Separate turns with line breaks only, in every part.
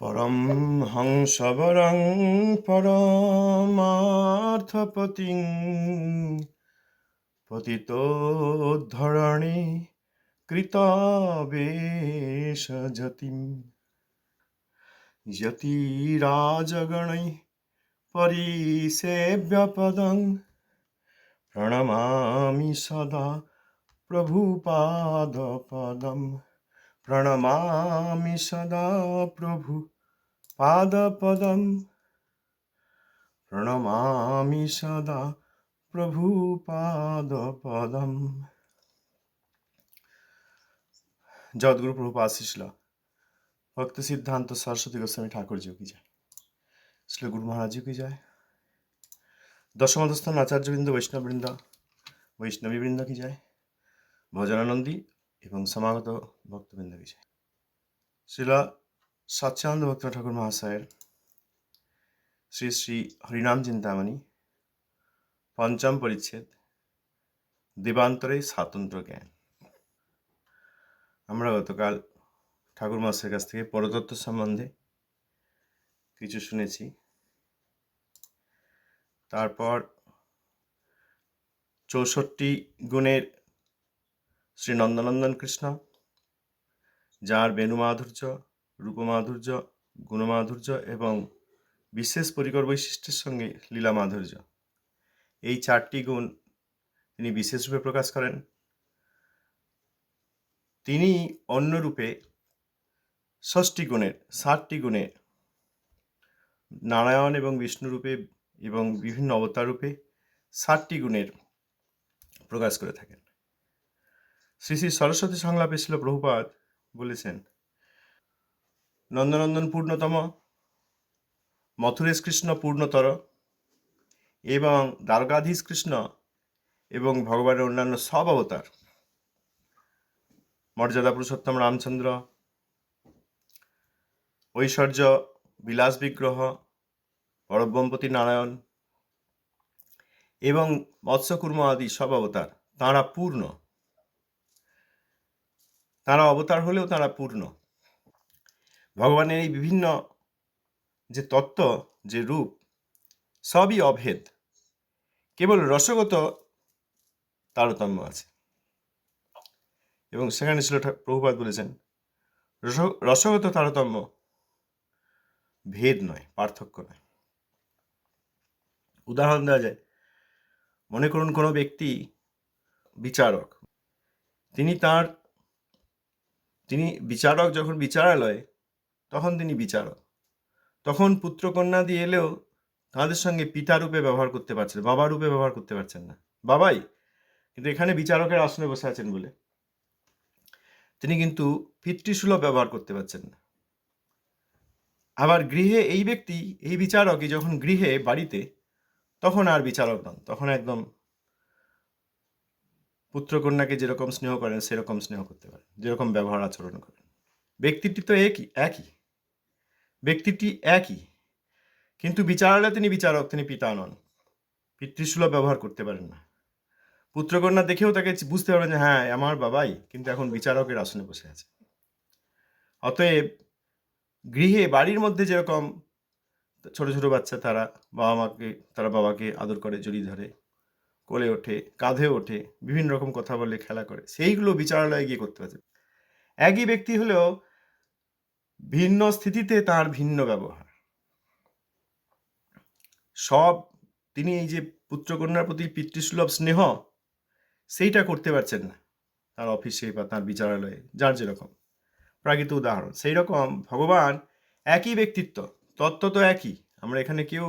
পরম হংসবরং পরমার্থপতিং পতিতোদ্ধরণে কৃতবেশযতিম যতিরাজগণৈ পরিসেব্যপদং প্রণমামি সদা প্রভুপাদপদম। প্রণমামি সদা প্রভু পাদপদম প্রণমামি সদা প্রভু পাদপদম জগৎগুরু প্রভুপাদ শিশলা ভক্ত सिद्धांत सरस्वती गोस्वामी ठाकुर जी की जय श्री गुरु महाराज जी की जय দশমদস্থান আচার্যবৃন্দ বৈষ্ণববৃন্দ বৈষ্ণবীবৃন্দ কি যায় ভজনানন্দী এবং সমাগত ভক্তবৃন্দ যায় শিলা সচ্চানন্দ ভক্ত ঠাকুর মহাশয়ের শ্রী শ্রী হরিনাম চিন্তামণি পঞ্চম পরিচ্ছেদ, দেবান্তরে স্বাতন্ত্র জ্ঞান। আমরা গতকাল ঠাকুর মহাশয়ের কাছ থেকে পরতত্ত্ব সম্বন্ধে কিছু শুনেছি। তারপর চৌষট্টি গুণের শ্রী নন্দনন্দন কৃষ্ণ, যার বেণুমাধুর্য, রূপমাধুর্য, গুণমাধুর্য এবং বিশেষ পরিকর বৈশিষ্ট্যের সঙ্গে লীলা মাধুর্য এই চারটি গুণ তিনি বিশেষ রূপে প্রকাশ করেন। তিনি অন্য রূপে ষষ্ঠী গুণের ষাটটি গুণে নারায়ণ এবং বিষ্ণু রূপে এবং বিভিন্ন অবতার রূপে ষাটটি গুণের প্রকাশ করে থাকেন। শ্রী শ্রী সরস্বতী সংলাপে ছিল প্রভুপাদ বলেছেন, নন্দনন্দন পূর্ণতম, মথুরেশ কৃষ্ণ পূর্ণতর, এবং দ্বারকাধীশ কৃষ্ণ এবং ভগবানের অন্যান্য সব অবতার। মর্যাদা পুরুষোত্তম রামচন্দ্র, ঐশ্বর্য বিলাস বিগ্রহ পরব্রহ্মপতি নারায়ণ, এবং মৎস্যকুর্ম আদি সব অবতার, তাঁরা পূর্ণ। তাঁরা অবতার হলেও তারা পূর্ণ। ভগবানের এই বিভিন্ন যে তত্ত্ব, যে রূপ, সবই অভেদ। কেবল রসগত তারতম্য আছে। এবং সেখানে ছিল প্রভুপাদ বলেছেন, রস- রসগত তারতম্য ভেদ নয়, পার্থক্য নয়। উদাহরণ দেওয়া যায়, মনে করুন কোনো ব্যক্তি বিচারক, তিনি তার তিনি বিচারক যখন বিচারালয়ে, তখন তিনি বিচারক। তখন পুত্রকন্যা দিয়ে এলেও তাদের সঙ্গে পিতা রূপে ব্যবহার করতে পারছেন বাবা রূপে ব্যবহার করতে পারছেন না। বাবাই, কিন্তু এখানে বিচারকের আসনে বসে আছেন বলে। তিনি কিন্তু পিতৃসুলভ ব্যবহার করতে পারছেন না। আবার গৃহে এই ব্যক্তি, এই বিচারকই যখন গৃহে বাড়িতে, তখন আর বিচারক নন, তখন একদম পুত্রকন্যাকে যেরকম স্নেহ করেন, সেরকম স্নেহ করতে পারেন, যেরকম ব্যবহার আচরণ করেন। ব্যক্তিটি তো একই একই। ব্যক্তিটি একই। কিন্তু বিচারালয়ে তিনি বিচারক, তিনি পিতা নন। পিতৃসুলভ ব্যবহার করতে পারেন না। পুত্রকন্যা দেখেও তাকে বুঝতে পারবেন যে হ্যাঁ আমার বাবাই কিন্তু এখন বিচারকের আসনে বসে আছে। অতএব গৃহে, বাড়ির মধ্যে যেরকম ছোট ছোট বাচ্চা তারা বাবা মাকে তারা বাবাকে আদর করে, জড়িয়ে ধরে কোলে ওঠে, কাঁধে ওঠে, বিভিন্ন রকম কথা বলে, খেলা করে। সেইগুলো বিচারালয়ে গিয়ে করতে পারছে। একই ব্যক্তি হলেও ভিন্ন স্থিতিতে তার ভিন্ন ব্যবহার। সব, তিনি এই যে পুত্রকন্যার প্রতি পিতৃসুলভ স্নেহ, সেইটা করতে পারছেন না। তার অফিসে বা তার বিচারালয়ে, যার যেরকম। প্রাকৃত উদাহরণ সেই রকম ভগবান একই ব্যক্তিত্ব, তত্ত্ব তো একই। আমরা এখানে কেউ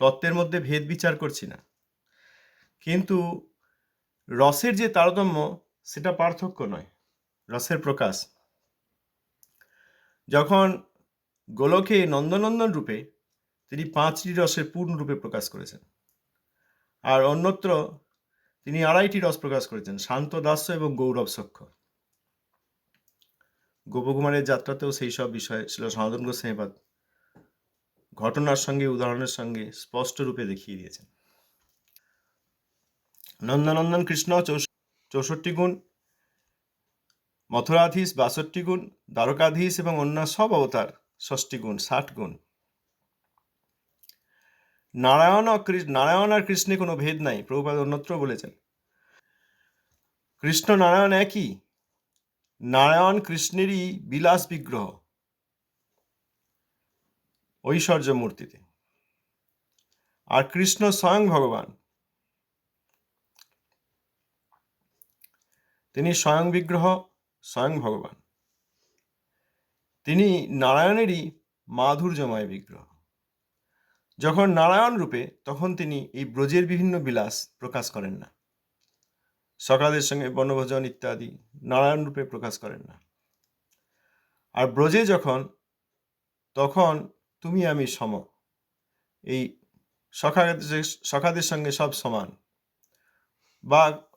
তত্ত্বের মধ্যে ভেদ বিচার করছি না। কিন্তু রসের যে তারতম্য, সেটা পার্থক্য নয়। রসের প্রকাশ। যখন গোলকে নন্দনন্দন রূপে তিনি পাঁচটি রসের পূর্ণ রূপে প্রকাশ করেছেন আর অন্যত্র তিনি আড়াইটি রস প্রকাশ করেছেন, শান্ত দাস্য এবং গৌরব সক্ষ। গোপকুমারের যাত্রাতেও সেই সব বিষয় ছিল সনাতন গোস্বামীপাদ ঘটনার সঙ্গে, উদাহরণের সঙ্গে স্পষ্ট রূপে দেখিয়ে দিয়েছেন। নন্দনন্দন কৃষ্ণ চৌষ- চৌষট্টি গুণ, মথুরাধীশ বাষট্টি গুণ, দ্বারকাধীশ এবং অন্য সব অবতার ষষ্ঠী গুণ, ষাট গুণ। নারায়ণ ও নারায়ণ আর কৃষ্ণে কোনো ভেদ নাই, প্রভুপাদ অন্যত্র বলেছেন। কৃষ্ণ নারায়ণ একই, নারায়ণ কৃষ্ণেরই বিলাস বিগ্রহ ঐশ্বর্য মূর্তিতে আর কৃষ্ণ স্বয়ং ভগবান তিনি স্বয়ং বিগ্রহ, স্বয়ং ভগবান। তিনি নারায়ণেরই মাধুর্যময় বিগ্রহ। যখন নারায়ণ রূপে, তখন তিনি এই ব্রজের বিভিন্ন বিলাস প্রকাশ করেন না। সকালের সঙ্গে বনভোজন ইত্যাদি নারায়ণ রূপে প্রকাশ করেন না। আর ব্রজে যখন, তখন তুমি আমি সম। এই সখাদের সখাদের সঙ্গে সব সমান। বা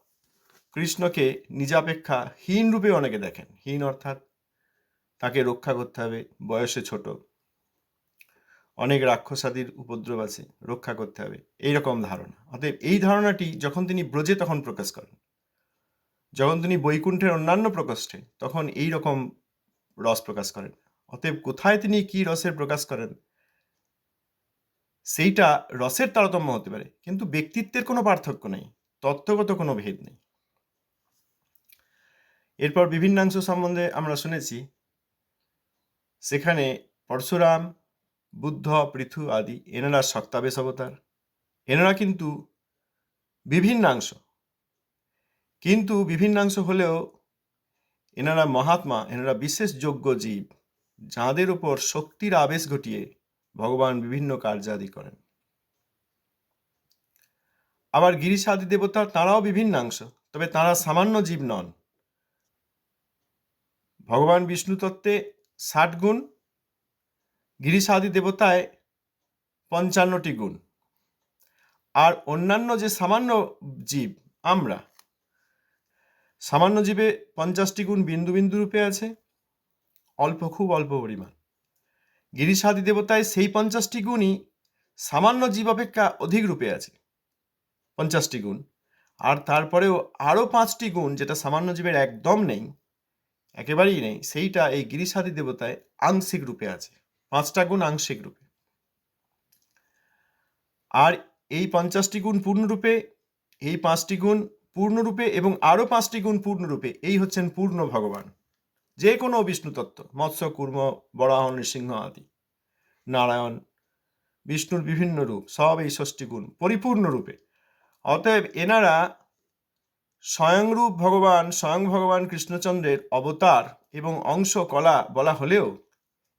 কৃষ্ণকে নিজাপেক্ষা হীন রূপে অনেকে দেখেন। হীন অর্থাৎ তাকে রক্ষা করতে হবে, বয়সে ছোট। অনেক রাক্ষসাদির উপদ্রব আছে, রক্ষা করতে হবে। এইরকম ধারণা। অতএব এই ধারণাটি যখন তিনি ব্রজে তখন প্রকাশ করেন। যখন তিনি বৈকুণ্ঠের অন্যান্য প্রকোষ্ঠে, তখন এই রকম রস প্রকাশ করেন। অতএব কোথায় তিনি কি রসের প্রকাশ করেন? সেইটা রসের তারতম্য হতে পারে। কিন্তু ব্যক্তিত্বের কোনো পার্থক্য নেই, তত্ত্বগত কোনো ভেদ নেই। এরপর বিভিন্নাংশ সম্বন্ধে আমরা শুনেছি, সেখানে পরশুরাম, বুদ্ধ, পৃথু আদি এনারা সত্তাবেশ অবতার। এনারা কিন্তু বিভিন্নাংশ। কিন্তু বিভিন্নাংশ হলেও এনারা মহাত্মা, এনারা বিশেষ যোগ্য জীব, যাঁদের উপর শক্তির আবেশ ঘটিয়ে ভগবান বিভিন্ন কার্যাদি করেন। আবার গিরিশাদি দেবতা, তাঁরাও বিভিন্নাংশ, তবে তাঁরা সামান্য জীব নন। ভগবান বিষ্ণু তত্ত্বে ষাট গুণ গিরিশাদি দেবতায় পঞ্চান্নটি গুণ। আর অন্যান্য যে সামান্য জীব, আমরা, সামান্য জীবে পঞ্চাশটি গুণ বিন্দু বিন্দু রূপে আছে, অল্প খুব অল্প পরিমাণ। গিরিশাদি দেবতায় সেই পঞ্চাশটি গুণই সামান্য জীব অপেক্ষা অধিক রূপে আছে, পঞ্চাশটি গুণ। আর তারপরেও আরও পাঁচটি গুণ যেটা সামান্য জীবের একদম নেই একেবারেই নেই। সেইটা এই গিরিশাদি দেবতায় আংশিক রূপে আছে। পাঁচটা গুণ আংশিক রূপে। আর এই পঞ্চাশটি গুণ পূর্ণরূপে, এই পাঁচটি গুণ পূর্ণরূপে এবং আরও পাঁচটি গুণ পূর্ণরূপে এই হচ্ছেন পূর্ণ ভগবান। যে কোনো বিষ্ণু তত্ত্ব, মৎস্য, কুর্ম বরাহ নৃসিংহ আদি, নারায়ণ, বিষ্ণুর বিভিন্ন রূপ, সব এই ষষ্ঠী গুণ পরিপূর্ণ রূপে অতএব এনারা স্বয়ংরূপ ভগবান, স্বয়ং ভগবান কৃষ্ণচন্দ্রের অবতার এবং অংশ কলা বলা হলেও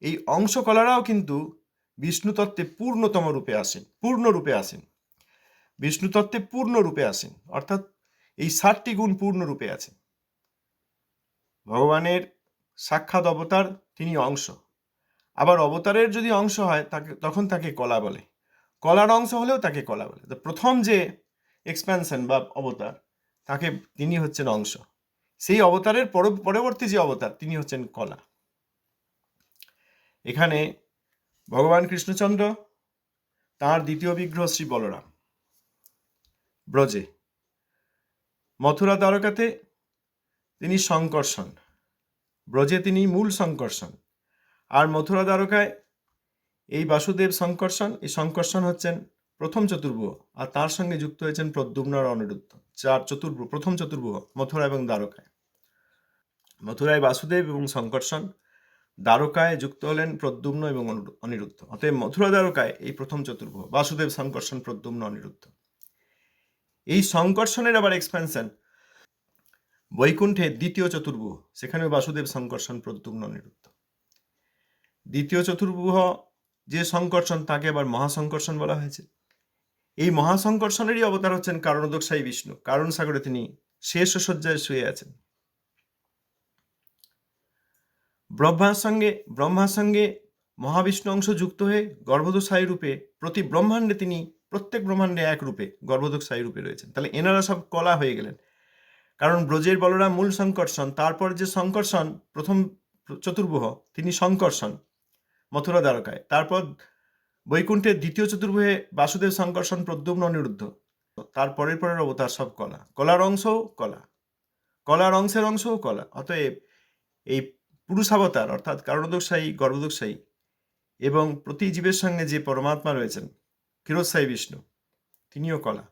এই অংশ কলারাও কিন্তু বিষ্ণুতত্ত্বে পূর্ণতম রূপে আসেন, পূর্ণ রূপে আসেন। বিষ্ণু তত্ত্বে পূর্ণ রূপে আসেন, অর্থাৎ এই ষাটটি গুণ পূর্ণ রূপে আছেন। ভগবানের সাক্ষাৎ অবতার তিনি অংশ। আবার অবতারের যদি অংশ হয়, তাকে, তখন তাকে কলা বলে। কলার অংশ হলেও তাকে কলা বলে। প্রথম যে এক্সপ্যানশন বা অবতার তাকে তিনি হচ্ছেন অংশ। সেই অবতারের পর- পরবর্তী যে অবতার, তিনি হচ্ছেন কলা। এখানে ভগবান কৃষ্ণচন্দ্র, তাঁর দ্বিতীয় বিগ্রহ শ্রী বলরাম। ব্রজে। মথুরা দ্বারকাতে তিনি সংকর্ষণ ব্রজে তিনি মূল সংকর্ষণ আর মথুরা দ্বারকায় এই বাসুদেব সংকর্ষণ এই সংকর্ষণ হচ্ছেন প্রথম চতুর্ভুহ আর তার সঙ্গে যুক্ত হয়েছেন প্রদ্যুম্ন আর অনিরুদ্ধ। চার চতুর্ভুহ প্রথম চতুর্ভুহ মথুরা এবং দ্বারকায়। মথুরায় বাসুদেব এবং সংকর্ষণ দ্বারকায় যুক্ত হলেন প্রদ্যুম্ন এবং অনিরুদ্ধ। অতএব মথুরা দ্বারকায় এই প্রথম চতুর্ভুহ বাসুদেব সংকর্ষণ প্রদ্যুম্ন, অনিরুদ্ধ। এই সংকর্ষণের আবার এক্সপ্যানশন বৈকুণ্ঠে দ্বিতীয় চতুর্ভুহ সেখানেও বাসুদেব সংকর্ষণ প্রদ্যুম্ন, অনিরুদ্ধ। দ্বিতীয় চতুর্ভুহ যে সংকর্ষণ তাকে আবার মহাসংকর্ষণ বলা হয়েছে। এই মহাসংকর্ষণেরই অবতার হচ্ছেন কারণোদকসাই বিষ্ণু। কারণ সাগরে তিনি শেষ শয্যায় শুয়ে আছেন। ব্রহ্মার সঙ্গে ব্রহ্মার সঙ্গে মহাবিষ্ণু অংশ যুক্ত হয়ে গর্ভদোসাই রূপে প্রতি ব্রহ্মাণ্ডে তিনি, প্রত্যেক ব্রহ্মাণ্ডে এক রূপে গর্ভদোসাই রূপে রয়েছেন। তাহলে এনারা সব কলা হয়ে গেলেন। কারণ ব্রজের বলরাম মূল সংকর্ষণ, তারপর যে সংকর্ষণ, প্রথম চতুর্ভুহ তিনি সংকর্ষণ, মথুরা দ্বারকায়। তারপর বৈকুণ্ঠের দ্বিতীয় চতুর্ভুহে বাসুদেব সংকর্ষণ প্রদ্যুম্ন অনিরুদ্ধ। তার পরের পরের অবতার সব কলা। কলার অংশও কলা। কলার অংশের অংশও কলা। অতএব এই পুরুষাবতার, অর্থাৎ কারণদোষায়ী, গর্ভদোষায়ী এবং প্রতি জীবের সঙ্গে যে পরমাত্মা রয়েছেন, ক্ষীরোৎসাহী বিষ্ণু, তিনিও কলা।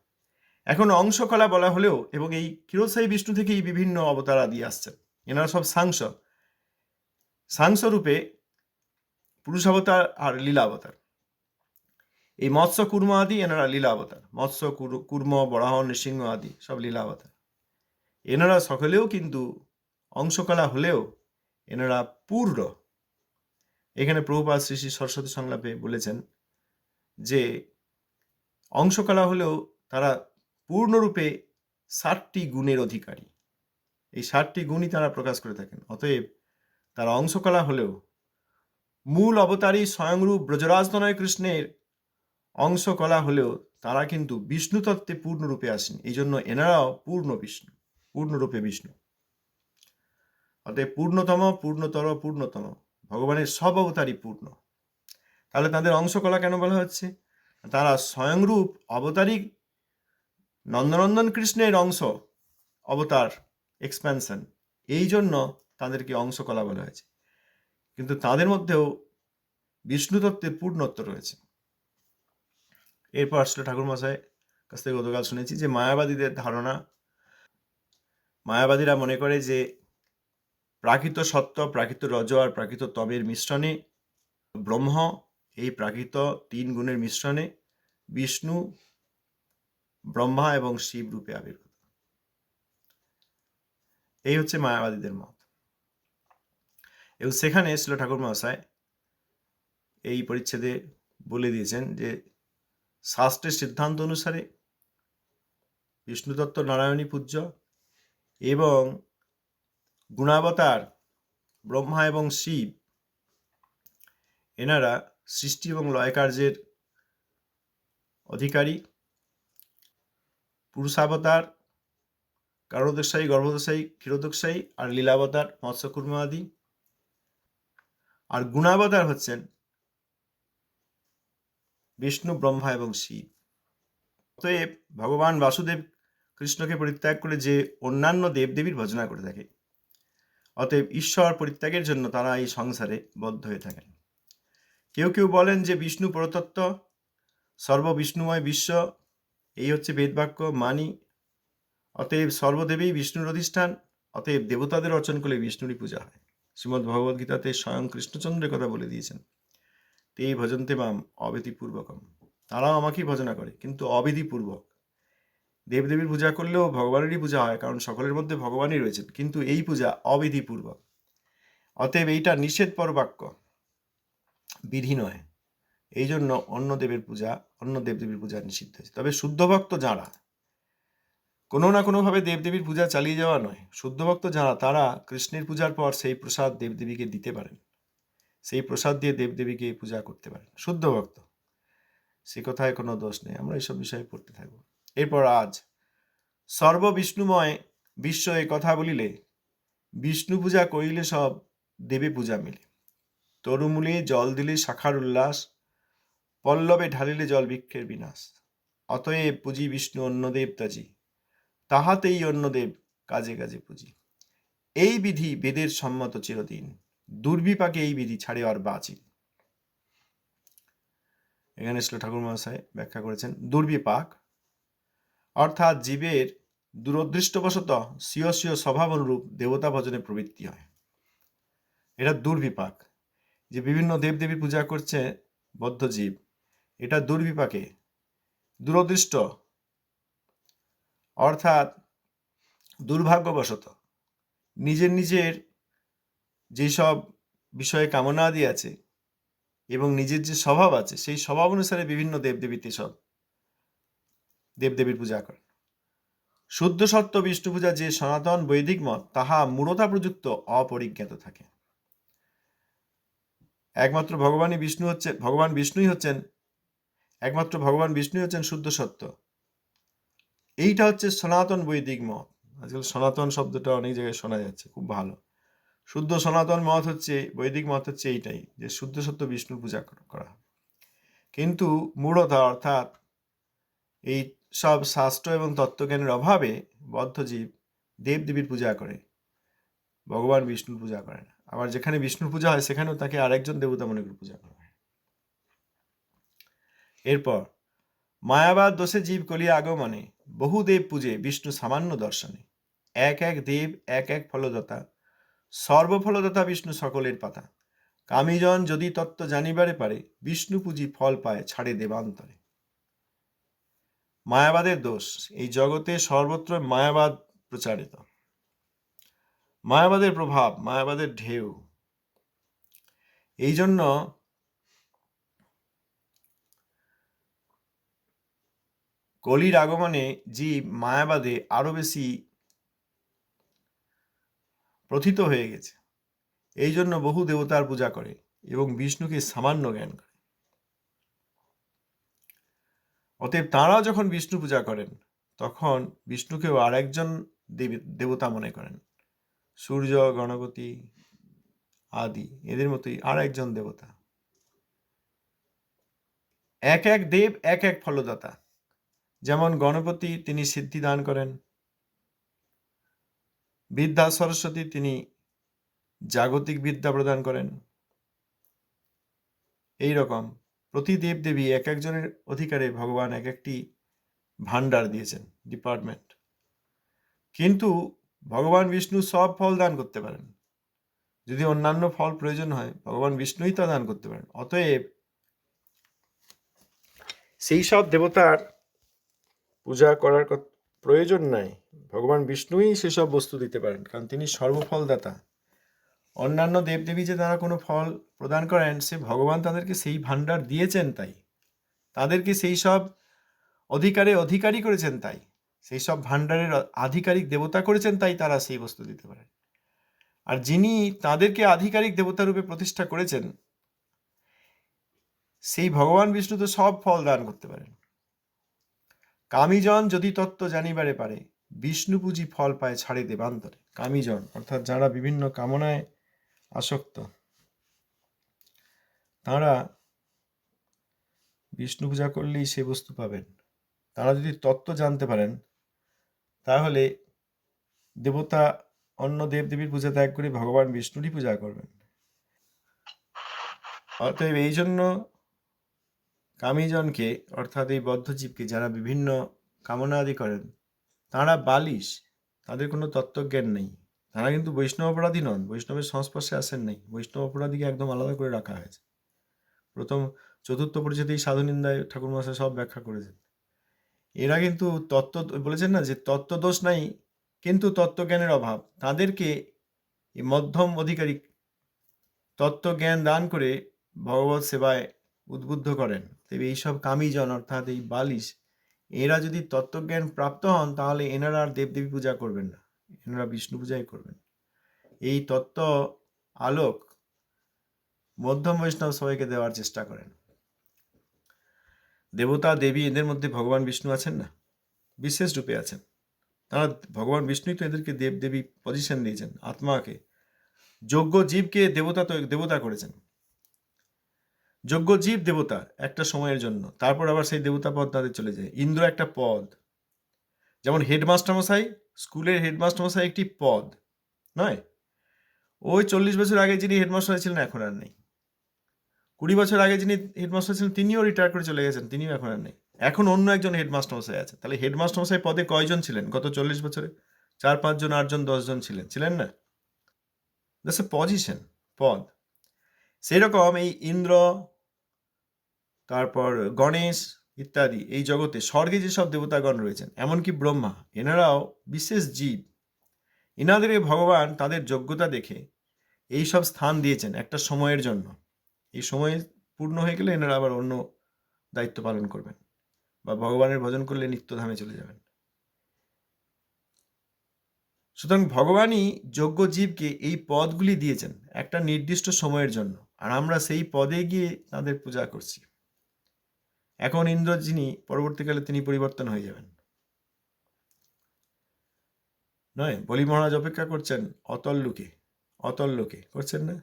এখন অংশ কলা বলা হলেও এবং এই ক্ষীরোৎসাহী বিষ্ণু থেকেই বিভিন্ন অবতার আদি আসছেন। এনারা সব সাংস। সাংস রূপে পুরুষাবতার আর লীলা অবতার এই মৎস্য কুর্ম আদি, এনারা লীলা অবতার। মৎস্য কুর- কুর্ম বরাহ নৃসিংহ আদি, সব লীলা অবতার। এনারা সকলেও কিন্তু অংশকলা হলেও এনারা পূর্ণ। এখানে প্রভুপাদ শ্রী শ্রী সরস্বতী সংলাপে বলেছেন যে, অংশকলা হলেও তারা পূর্ণরূপে ষাটটি গুণের অধিকারী। এই ষাটটি গুণই তারা প্রকাশ করে থাকেন। অতএব তারা অংশকলা হলেও মূল অবতারী স্বয়ংরূপ ব্রজরাজতনয় কৃষ্ণের অংশকলা হলেও তারা কিন্তু বিষ্ণু তত্ত্বে পূর্ণরূপে আসেন। এই জন্য এনারাও পূর্ণ বিষ্ণু, পূর্ণরূপে বিষ্ণু। অতএব পূর্ণতম, পূর্ণতর, পূর্ণতম, ভগবানের সব অবতারই পূর্ণ। তাহলে তাদের অংশকলা কেন বলা হচ্ছে? তারা স্বয়ংরূপ অবতারী নন্দনন্দন কৃষ্ণের অংশ, অবতার এক্সপ্যানশন এই জন্য তাদেরকে অংশকলা বলা হয়েছে। কিন্তু তাদের মধ্যেও বিষ্ণু তত্ত্বের পূর্ণত্ব রয়েছে। এরপর আসলে ঠাকুর মশাই কাছ থেকে গতকাল শুনেছি যে মায়াবাদীদের ধারণা, মায়াবাদীরা মনে করে যে প্রাকৃত সত্য, প্রাকৃত রজ আর প্রাকৃত তবের মিশ্রণে ব্রহ্ম, এই প্রাকৃত তিন গুণের মিশ্রণে বিষ্ণু, ব্রহ্মা এবং শিব রূপে আবির্ভূত। এই হচ্ছে মায়াবাদীদের মত। এবং সেখানে শ্রীল ঠাকুর মহাশয় এই পরিচ্ছেদে বলে দিয়েছেন যে শাস্ত্রের সিদ্ধান্ত অনুসারে বিষ্ণুদত্ত নারায়ণী পূজ্য এবং গুণাবতার ব্রহ্মা এবং শিব, এনারা সৃষ্টি এবং লয় কার্যের অধিকারী। পুরুষাবতার কারণোদশায়ী গর্ভদশায়ী, ক্ষীরোদশায়ী আর লীলাবতার, মৎস্যকুর্ম আদি। আর গুণাবতার হচ্ছেন বিষ্ণু, ব্রহ্মা এবং শিব। অতএব ভগবান বাসুদেব কৃষ্ণকে পরিত্যাগ করে যে অন্যান্য দেবদেবীর ভজনা করে থাকে, অতএব ঈশ্বর পরিত্যাগের জন্য তারা এই সংসারে বদ্ধ হয়ে থাকেন। কেউ কেউ বলেন যে বিষ্ণু পরতত্ত্ব, সর্ববিষ্ণুময় বিশ্ব, এই হচ্ছে বেদবাক্য, মানি। অতএব সর্বদেবী বিষ্ণুর অধিষ্ঠান, অতএব দেবতাদের অর্চন করলে বিষ্ণুরই পূজা হয়। শ্রীমদ্ ভগবদ্গীতাতে স্বয়ং কৃষ্ণচন্দ্রের কথা বলে দিয়েছেন। তে ভজন্তে মাম অবিধিপূর্বকম। তারাও আমাকেই ভজনা করে, কিন্তু অবিধিপূর্বক। দেবদেবীর পূজা করলেও ভগবানেরই পূজা হয়, কারণ সকলের মধ্যে ভগবানই রয়েছেন, কিন্তু এই পূজা অবিধিপূর্বক। অতএব এইটা নিষেধ বাক্য বিধি নয়। এই জন্য অন্য দেবের পূজা, অন্য দেবদেবীর পূজা নিষিদ্ধ হয়েছে। তবে শুদ্ধ ভক্ত যাঁরা, কোনো না কোনোভাবে দেবদেবীর পূজা চালিয়ে যাওয়া নয় শুদ্ধ ভক্ত যাঁরা, তারা কৃষ্ণের পূজার পর সেই প্রসাদ দেবদেবীকে দিতে পারেন। সেই প্রসাদ দিয়ে দেবদেবীকে পূজা করতে পারেন। শুদ্ধ ভক্ত। সে কথায় কোনো দোষ নেই। আমরা এইসব বিষয়ে পড়তে থাকব। এরপর আজ, সর্ববিষ্ণুময় বিশ্ব এ কথা বলিলে, বিষ্ণু পূজা করিলে সব দেবী পূজা মিলে। তরুমূলে জল দিলে শাখার উল্লাস, পল্লবে ঢালিলে জল বৃক্ষের বিনাশ। অতএব পুঁজি বিষ্ণু অন্যদেব তাজি তাহাতেই অন্যদেব কাজে কাজে পুঁজি। এই বিধি বেদের সম্মত চিরদিন। দুর্বিপাকে এই বিধি ছাড়ে আর বাঁচি। এখানে শ্রী ঠাকুর মহাশয় ব্যাখ্যা করেছেন, দুর্বিপাক, অর্থাৎ জীবের দূরদৃষ্টবশত স্বীয় স্বীয় স্বভাব অনুরূপ দেবতা ভজনে প্রবৃত্তি হয়। এটা দুর্বিপাক। যে বিভিন্ন দেবদেবীর পূজা করছে বদ্ধ জীব, এটা দুর্বিপাকে। দূরদৃষ্ট, অর্থাৎ দুর্ভাগ্যবশত, নিজের নিজের যেসব বিষয়ে কামনা আদি আছে এবং নিজের যে স্বভাব আছে, সেই স্বভাব অনুসারে বিভিন্ন দেবদেবীতে সব দেবদেবীর পূজা করেন। শুদ্ধ সত্য বিষ্ণু পূজা যে সনাতন বৈদিক মত, তাহা মূলতা প্রযুক্ত অপরিজ্ঞাত থাকে। একমাত্র ভগবানই বিষ্ণু হচ্ছে, ভগবান বিষ্ণুই হচ্ছেন, একমাত্র ভগবান বিষ্ণুই হচ্ছেন শুদ্ধ সত্য। এইটা হচ্ছে সনাতন বৈদিক মত। আজকাল সনাতন শব্দটা অনেক জায়গায় শোনা যাচ্ছে, খুব ভালো। শুদ্ধ সনাতন মত হচ্ছে, বৈদিক মত হচ্ছে এইটাই, যে শুদ্ধ সত্য বিষ্ণুর পূজা করা। কিন্তু মূঢ়তা অর্থাৎ এই সব শাস্ত্র এবং তত্ত্বজ্ঞানের অভাবে বদ্ধজীব দেবদেবীর পূজা করে, ভগবান বিষ্ণুর পূজা করে না। আবার যেখানে বিষ্ণুর পূজা হয়, সেখানেও তাকে আরেকজন দেবতা মনে করে পূজা করা হয়। এরপর, মায়াবাদ দোষে জীব কলিয়া আগমনে বহু দেব পূজে বিষ্ণু সামান্য দর্শনে। এক এক দেব, এক এক ফলদাতা সর্বফলদাতা বিষ্ণু সকলের পাতা। কামিজন যদি তত্ত্ব জানিবারে পারে, বিষ্ণু পুঁজি ফল পায় ছাড়ে দেবান্তরে। মায়াবাদের দোষ, এই জগতে সর্বত্র মায়াবাদ প্রচারিত। মায়াবাদের প্রভাব, মায়াবাদের ঢেউ। এই জন্য কলির আগমনে জীব মায়াবাদে আরও বেশি প্রথিত হয়ে গেছে। এই জন্য বহু দেবতার পূজা করে এবং বিষ্ণুকে সামান্য জ্ঞান করে। অতএব তাঁরাও যখন বিষ্ণু পূজা করেন, তখন বিষ্ণুকেও আর একজন দেবী- দেবতা মনে করেন। সূর্য, গণপতি আদি, এদের মতোই আর একজন দেবতা। এক এক দেব, এক এক ফলদাতা। যেমন গণপতি, তিনি সিদ্ধি দান করেন। বিদ্যা সরস্বতী তিনি জাগতিক বিদ্যা প্রদান করেন। এই রকম প্রতি দেব দেবী এক একজনের অধিকারে ভগবান এক একটি ভান্ডার দিয়েছেন ডিপার্টমেন্ট কিন্তু ভগবান বিষ্ণু সব ফল দান করতে পারেন। যদি অন্যান্য ফল প্রয়োজন হয়, ভগবান বিষ্ণুই তা দান করতে পারেন। অতএব সেই সব দেবতার পূজা করার প্রয়োজন নাই। ভগবান বিষ্ণুই সেসব বস্তু দিতে পারেন, কারণ তিনি সর্বফলদাতা। অন্যান্য দেবদেবী যে তারা কোনো ফল প্রদান করেন, সে ভগবান তাদেরকে সেই ভান্ডার দিয়েছেন তাই। তাদেরকে সেই সব অধিকারে অধিকারী করেছেন তাই। সেই সব ভান্ডারের আধিকারিক দেবতা করেছেন তাই তারা সেই বস্তু দিতে পারেন। আর যিনি তাদেরকে আধিকারিক দেবতা রূপে প্রতিষ্ঠা করেছেন, সেই ভগবান বিষ্ণু তো সব ফল দান করতে পারেন। কামিজন যদি তত্ত্ব জানিবারে পারে, বিষ্ণু পুঁজি ফল পায় ছাড়ে দেবান্তরে। কামিজন, অর্থাৎ যারা বিভিন্ন কামনায় আসক্ত। তারা বিষ্ণু পূজা করলেই সে বস্তু পাবেন। তারা যদি তত্ত্ব জানতে পারেন, তাহলে দেবতা অন্য দেবদেবীর পূজা ত্যাগ করে ভগবান বিষ্ণুরই পূজা করবেন। অতএব এই জন্য কামিজনকে, অর্থাৎ এই বদ্ধজীবকে যারা বিভিন্ন কামনা আদি করেন, তারা বালিশ, তাদের কোনো তত্ত্বজ্ঞান নেই। তারা কিন্তু বৈষ্ণব অপরাধী নন, বৈষ্ণবের সংস্পর্শে আসেন নাই। বৈষ্ণব অপরাধীকে একদম আলাদা করে রাখা হয়েছে। প্রথম, চতুর্থ পরিচ্ছেদেই সাধু নিন্দায় ঠাকুর মশাই সব ব্যাখ্যা করেছেন। এরা কিন্তু তত্ত্ব, বলেছেন না যে তত্ত্বদোষ নাই, কিন্তু তত্ত্বজ্ঞানের অভাব। তাদেরকে মধ্যম অধিকারী তত্ত্বজ্ঞান দান করে ভগবত সেবায় উদ্বুদ্ধ করেন। তবে এইসব কামিজন অর্থাৎ এই বালিশ, এরা যদি তত্ত্বজ্ঞান প্রাপ্ত হন, তাহলে এনারা আর দেবদেবী পূজা করবেন না। এনারা বিষ্ণু পূজাই করবেন। এই তত্ত্ব আলোক মধ্যম বৈষ্ণব সবাইকে দেওয়ার চেষ্টা করেন। দেবতা, দেবী এদের মধ্যে ভগবান বিষ্ণু আছেন না? বিশেষ রূপে আছেন। তারা ভগবান বিষ্ণুই তো এদেরকে দেব দেবী পজিশন দিয়েছেন, আত্মাকে। যোগ্য জীবকে দেবতা তো, দেবতা করেছেন। যোগ্য জীব দেবতা একটা সময়ের জন্য, তারপর আবার সেই দেবতা পদ তাদের চলে যায়। ইন্দ্র একটা পদ। যেমন হেডমাস্টার মশাই, স্কুলের হেডমাস্টার মশাই একটি পদ, নয়? ওই চল্লিশ বছর আগে যিনি হেডমাস্টার ছিলেন এখন আর নেই। কুড়ি বছর আগে যিনি হেডমাস্টার ছিলেন তিনিও রিটায়ার করে চলে গেছেন, তিনিও এখন আর নেই। এখন অন্য একজন হেডমাস্টার মশাই আছে। তাহলে হেডমাস্টার মশাই পদে কয়জন ছিলেন গত চল্লিশ বছরে? চার পাঁচজন আটজন দশজন ছিলেন। ছিলেন না? এ পজিশন পদ। সেই রকম এই ইন্দ্র তারপর গণেশ ইত্যাদি, এই জগতে স্বর্গে যেসব দেবতাগণ রয়েছেন, এমনকি ব্রহ্মা, এনারাও বিশেষ জীব। এনাদেরকে ভগবান তাদের যোগ্যতা দেখে এই সব স্থান দিয়েছেন একটা সময়ের জন্য। এই সময় পূর্ণ হয়ে গেলে এনারা আবার অন্য দায়িত্ব পালন করবেন বা ভগবানের ভজন করলে নিত্যধামে চলে যাবেন। সুতরাং ভগবানই যোগ্য জীবকে এই পদগুলি দিয়েছেন একটা নির্দিষ্ট সময়ের জন্য, আর আমরা সেই পদে গিয়ে তাদের পূজা করছি। এখন ইন্দ্র যিনি, পরবর্তীকালে তিনি পরিবর্তন হয়ে যাবেন। নয়, বলি মহারাজ অপেক্ষা করছেন অতল লোকে অতল লোকে, করছেন না?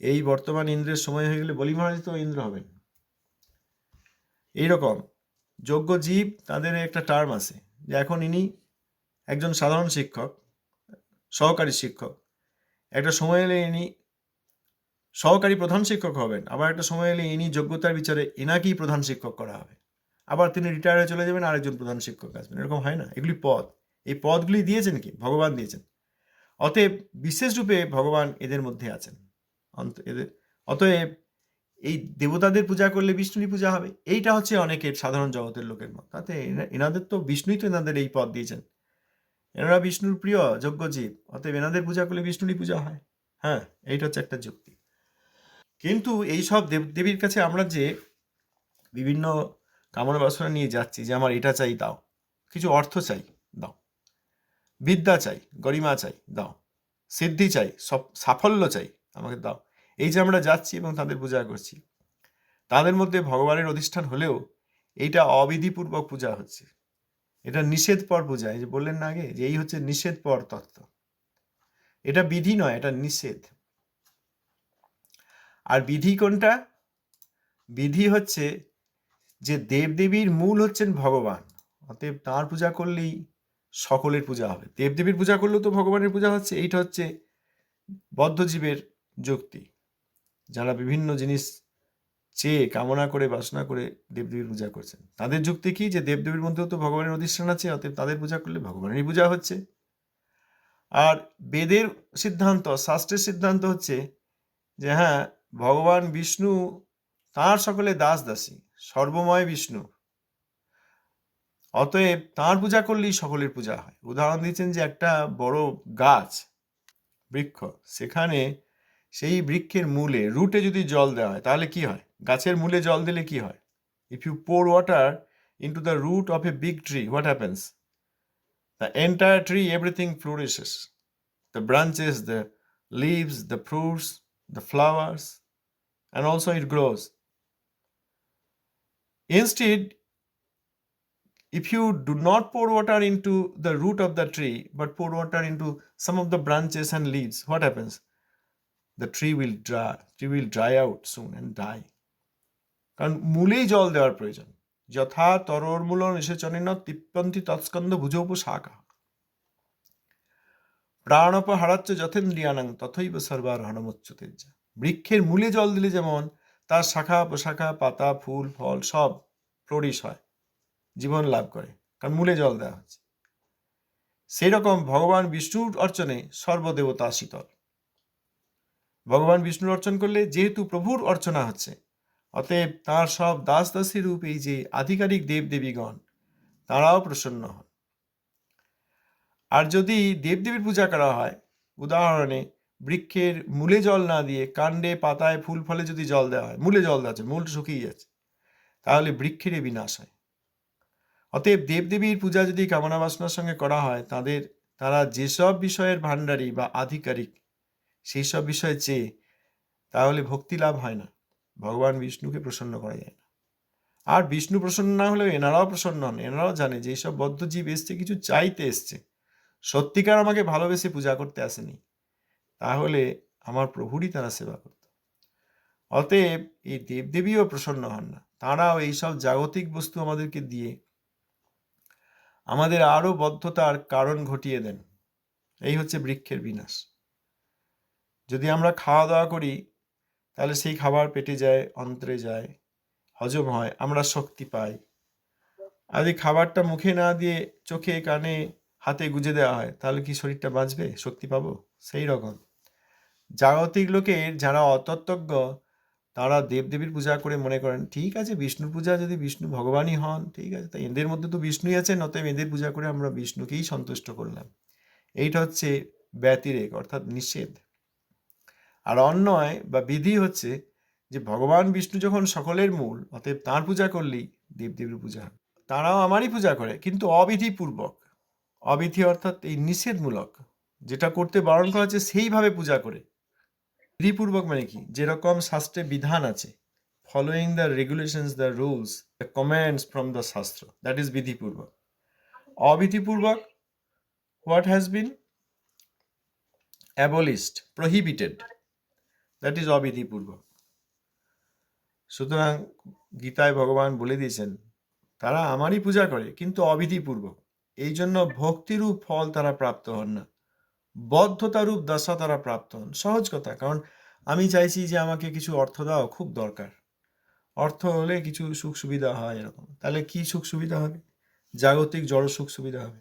এই বর্তমান ইন্দ্রের সময় হয়ে গেলে বলি মহারাজ তো ইন্দ্র হবেন। এইরকম যোগ্য জীব তাদের একটা টার্ম আছে, যে এখন ইনি একজন সাধারণ শিক্ষক, সহকারী শিক্ষক। একটা সময় এলে ইনি সহকারী প্রধান শিক্ষক হবেন। আবার একটা সময় এলে ইনি যোগ্যতার বিচারে এনাকেই প্রধান শিক্ষক করা হবে। আবার তিনি রিটায়ার হয়ে চলে যাবেন, আরেকজন প্রধান শিক্ষক আসবেন। এরকম হয় না। এগুলি পদ। এই পদগুলি দিয়েছেন কি? ভগবান দিয়েছেন। অতএব বিশেষ রূপে ভগবান এদের মধ্যে আছেন। এদের অতএব এই দেবতাদের পূজা করলে বিষ্ণুরই পূজা হবে। এইটা হচ্ছে অনেকের সাধারণ জগতের লোকের মত। তাতে এনাদের তো বিষ্ণুই তো এনাদের এই পদ দিয়েছেন। এনারা বিষ্ণুর প্রিয়, যোগ্য জীব। অতএব এনাদের পূজা করলে বিষ্ণুরই পূজা হয়। হ্যাঁ এইটা হচ্ছে একটা যুক্তি। কিন্তু এই সব দেব, দেবীর কাছে আমরা যে বিভিন্ন কামনা বাসনা নিয়ে যাচ্ছি যে আমার এটা চাই, দাও। কিছু অর্থ চাই, দাও। বিদ্যা চাই, গরিমা চাই, দাও। সিদ্ধি চাই, সব, সাফল্য চাই, আমাকে দাও। এই যে আমরা যাচ্ছি এবং তাদের পূজা করছি, তাদের মধ্যে ভগবানের অধিষ্ঠান হলেও এইটা অবিধিপূর্বক পূজা হচ্ছে। এটা নিষেধ পর পূজা, এই যে বললেন না আগে, যে এই হচ্ছে নিষেধ পর তত্ত্ব। এটা বিধি নয়, এটা নিষেধ। আর বিধি কোনটা? বিধি হচ্ছে যে দেবদেবীর মূল হচ্ছেন ভগবান। অতএব তাঁর পূজা করলেই সকলের পূজা হবে। দেবদেবীর পূজা করলেও তো ভগবানের পূজা হচ্ছে, এইটা হচ্ছে বদ্ধজীবের যুক্তি। যারা বিভিন্ন জিনিস চেয়ে, কামনা করে, বাসনা করে দেবদেবীর পূজা করছেন, তাদের যুক্তি কি? যে দেবদেবীর মধ্যেও তো ভগবানের অধিষ্ঠান আছে, অতএব তাদের পূজা করলে ভগবানেরই পূজা হচ্ছে। আর বেদের সিদ্ধান্ত, শাস্ত্রের সিদ্ধান্ত হচ্ছে যে হ্যাঁ ভগবান বিষ্ণু তাঁর সকলে দাস দাসী সর্বময় বিষ্ণু। অতএব তাঁর পূজা করলেই সকলের পূজা হয়। উদাহরণ দিচ্ছেন যে একটা বড় গাছ, বৃক্ষ, সেখানে সেই বৃক্ষের মূলে, রুটে যদি জল দেওয়া হয়, তাহলে কি হয়? গাছের মূলে জল দিলে কি হয়? If you pour water into the root of a big tree what happens the entire tree everything flourishes the branches the leaves the fruits the flowers and also it grows. Instead, if you do not pour water into the root of the tree, but pour water into some of the branches and leaves, what happens? The tree will dry, tree will dry out soon and die. কারণ মূলেই জল দেওয়ার প্রয়োজন যথা তরোর মূল নিষেচনেন তিপ্পন্তি তৎস্কন্ধ ভুজৌপ শাখা প্রাণপ হারাচ্ছ যথেন্দ্রিয়ানাং তথৈব সর্বার হনমচ্যুতেজ্জা বৃক্ষের মূলে জল দিলে যেমন তার শাখা, প্রশাখা, পাতা, ফুল, ফল সব ফ্লোরিশ হয়, জীবন লাভ করে, কারণ মূলে জল দেওয়া হচ্ছে। সেই রকম ভগবান বিষ্ণুর অর্চনে সর্বদেবতা শীতল। ভগবান বিষ্ণুর অর্চন করলে যেহেতু প্রভুর অর্চনা হচ্ছে, অতএব তার সব দাস দাসী রূপ এই যে আধিকারিক দেব দেবীগণ তারাও প্রসন্ন হন। আর যদি দেবদেবীর পূজা করা হয়, উদাহরণে বৃক্ষের মূলে জল না দিয়ে কাণ্ডে, পাতায়, ফুল ফলে যদি জল দেওয়া হয়, মূলে জল দেওয়া মূল শুকিয়ে যাচ্ছে, তাহলে বৃক্ষেরই বিনাশ হয়। অতএব দেবদেবীর পূজা যদি কামনা বাসনার সঙ্গে করা হয়, তাদের, তারা যেসব বিষয়ের ভাণ্ডারী বা আধিকারিক সেই সব বিষয়ে চেয়ে, তাহলে ভক্তি লাভ হয় না। ভগবান বিষ্ণুকে প্রসন্ন করা যায় না। আর বিষ্ণু প্রসন্ন না হলেও এনারাও প্রসন্ন হন, এনারাও জানে যে এইসব বদ্ধ জীব এসছে, কিছু চাইতে এসছে। সত্যিকার আমাকে ভালোবেসে পূজা করতে আসেনি। তাহলে আমার প্রভুরই তারা সেবা করত। অতএব এই দেবদেবীও প্রসন্ন হন না। তাঁরাও এইসব জাগতিক বস্তু আমাদেরকে দিয়ে আমাদের আরও বদ্ধতার কারণ ঘটিয়ে দেন। এই হচ্ছে বৃক্ষের বিনাশ। যদি আমরা খাওয়া দাওয়া করি, তাহলে সেই খাবার পেটে যায়, অন্ত্রে যায়, হজম হয়, আমরা শক্তি পাই। আর এই খাবারটা মুখে না দিয়ে চোখে কানে হাতে গুজে দেওয়া হয়, তাহলে কি শরীরটা বাঁচবে? শক্তি পাবো? সেই রকম। জাগতিক লোকের যারা অতত্ত্বজ্ঞ, তারা দেবদেবীর পূজা করে মনে করেন, ঠিক আছে বিষ্ণুর পূজা, যদি বিষ্ণু ভগবানই হন, ঠিক আছে। তাই এদের মধ্যে তো বিষ্ণুই আছেন, অতএব এদের পূজা করে আমরা বিষ্ণুকেই সন্তুষ্ট করলাম। এইটা হচ্ছে ব্যতিরেক, অর্থাৎ নিষেধ। আর অন্যয় বা বিধি হচ্ছে যে, ভগবান বিষ্ণু যখন সকলের মূল, অতএব তাঁর পূজা করলেই দেবদেবীর পূজা। তারাও আমারই পূজা করে, কিন্তু অবিধিপূর্বক। অবিধি অর্থাৎ এই নিষেধমূলক, যেটা করতে বারণ করা হচ্ছে, সেইভাবে পূজা করে। বিধিপূর্বক মানে কি? যেরকম শাস্ত্রে বিধান আছে following the regulations the rules the commands from the shastra that is বিধিপূর্বক। অবিধিপূর্বক what has been abolished prohibited that is অবিধিপূর্বক। সুতরাং গীতায় ভগবান বলে দিয়েছেন, তারা আমারই পূজা করে, কিন্তু অবিধিপূর্বক। এই জন্য ভক্তিরূপ ফল তারা প্রাপ্ত হন না। বদ্ধতারূপ দশা তারা প্রাপ্ত হন। সহজ কথা, কারণ আমি চাইছি যে আমাকে কিছু অর্থ দাও খুব দরকার। অর্থ হলে কিছু সুখ সুবিধা হয় এরকম। তাহলে কি সুখ সুবিধা হবে? জাগতিক জড় সুখ সুবিধা হবে।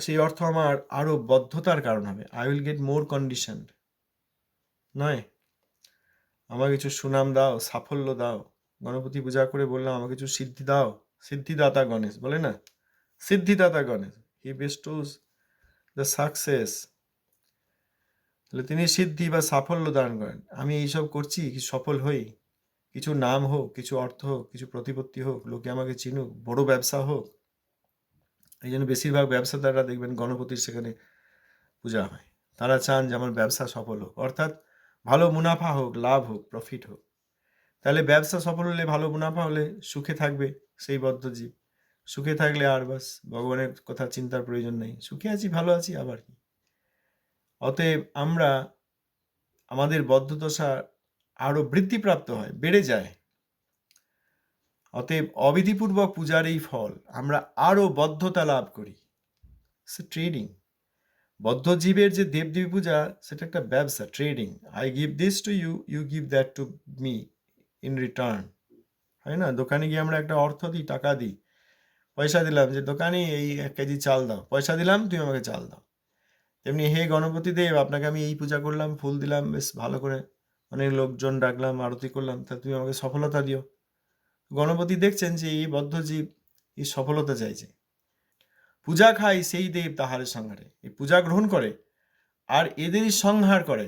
সেই অর্থ আমার আরও বদ্ধতার কারণ হবে। I will get more condition নয়? আমার কিছু সুনাম দাও, সাফল্য দাও। গণপতি পূজা করে বললাম, আমাকে কিছু সিদ্ধি দাও। সিদ্ধিদাতা গণেশ, বলে না? সিদ্ধিদাতা Ganesh. He bestows the success তাহলে তিনি সিদ্ধি বা সাফল্য দান করেন। আমি এইসব করছি, কি সফল হই? কিছু নাম হোক, কিছু অর্থ হোক, কিছু প্রতিপত্তি হোক, লোকে আমাকে চিনুক, বড় ব্যবসা হোক। এই জন্য বেশিরভাগ ব্যবসাদাররা দেখবেন গণপতির সেখানে পূজা হয়। তারা চান যে আমার ব্যবসা সফল হোক। অর্থাৎ ভালো মুনাফা হোক, লাভ হোক প্রফিট হোক। তাহলে ব্যবসা সফল হলে ভালো মুনাফা হলে সুখে থাকবে সেই বদ্ধজীব সুখে থাকলে আর বাস, ভগবানের কথা চিন্তার প্রয়োজন নেই। সুখে আছি, ভালো আছি, আবার কি? অতএব আমরা আমাদের বদ্ধদশা আরও বৃদ্ধিপ্রাপ্ত হয়, বেড়ে যায়। অতএব অবিধিপূর্বক পূজার এই ফল আমরা আরও বদ্ধতা লাভ করি। সে ট্রেডিং বদ্ধজীবের যে দেবদেবী পূজা, সেটা একটা ব্যবসা trading I give this to you you give that to me in return হয় না? দোকানে গিয়ে আমরা একটা অর্থ দিই, টাকা দিই। পয়সা দিলাম যে, দোকানে, এই এক কেজি চাল দাও, পয়সা দিলাম, তুমি আমাকে চাল দাও। তেমনি হে গণপতি দেব, আপনাকে আমি এই পূজা করলাম, ফুল দিলাম, বেশ ভালো করে অনেক লোকজন ডাকলাম, আরতি করলাম, তা তুমি আমাকে সফলতা দিও। গণপতি দেখছেন যে, এই বদ্ধজীব এই সফলতা চাইছে। পূজা খায় সেই দেব তাহারের সংহারে। এই পূজা গ্রহণ করে আর এদেরই সংহার করে।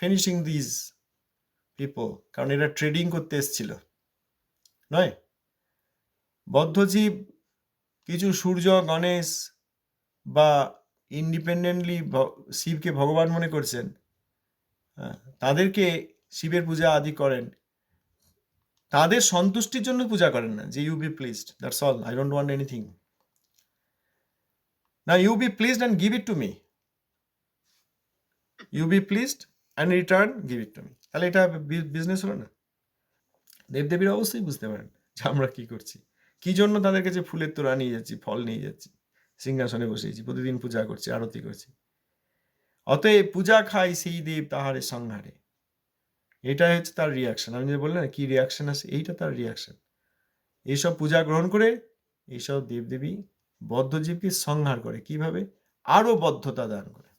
ফিনিশিং দিজ পিপল কারণ এরা ট্রেডিং করতে এসছিল। নয়? বদ্ধজীব কিছু সূর্য গণেশ বা ইন্ডিপেন্ডেন্টলি শিবকে ভগবান মনে করছেন হ্যাঁ, তাদেরকে শিবের পূজা আদি করেন। তাদের সন্তুষ্টির জন্য পূজা করেন না যে you be pleased that's all I don't want anything না you be pleased and give it to me you be pleased and return give it to me তাহলে এটা বিজনেস হলো না? দেবদেবীরা অবশ্যই বুঝতে পারেন যে আমরা কি করছি। কি জন্য তাদের কাছে ফুলের তোড়া নিয়ে যাচ্ছি, ফল নিয়ে যাচ্ছি? সিংহাসনে বসেছি, প্রতিদিন পূজা করছি, আরতি করছি। অতএব পূজা খাই সেই দেব তাহারে সংহারে। এটাই হচ্ছে তার রিয়াকশন আমি যে বললাম কি রিয়াকশন আছে এইটা তার রিয়াকশন এইসব পূজা গ্রহণ করে এইসব দেবদেবী বদ্ধজীবকে সংহার করে। কীভাবে? আরও বদ্ধতা দান করে।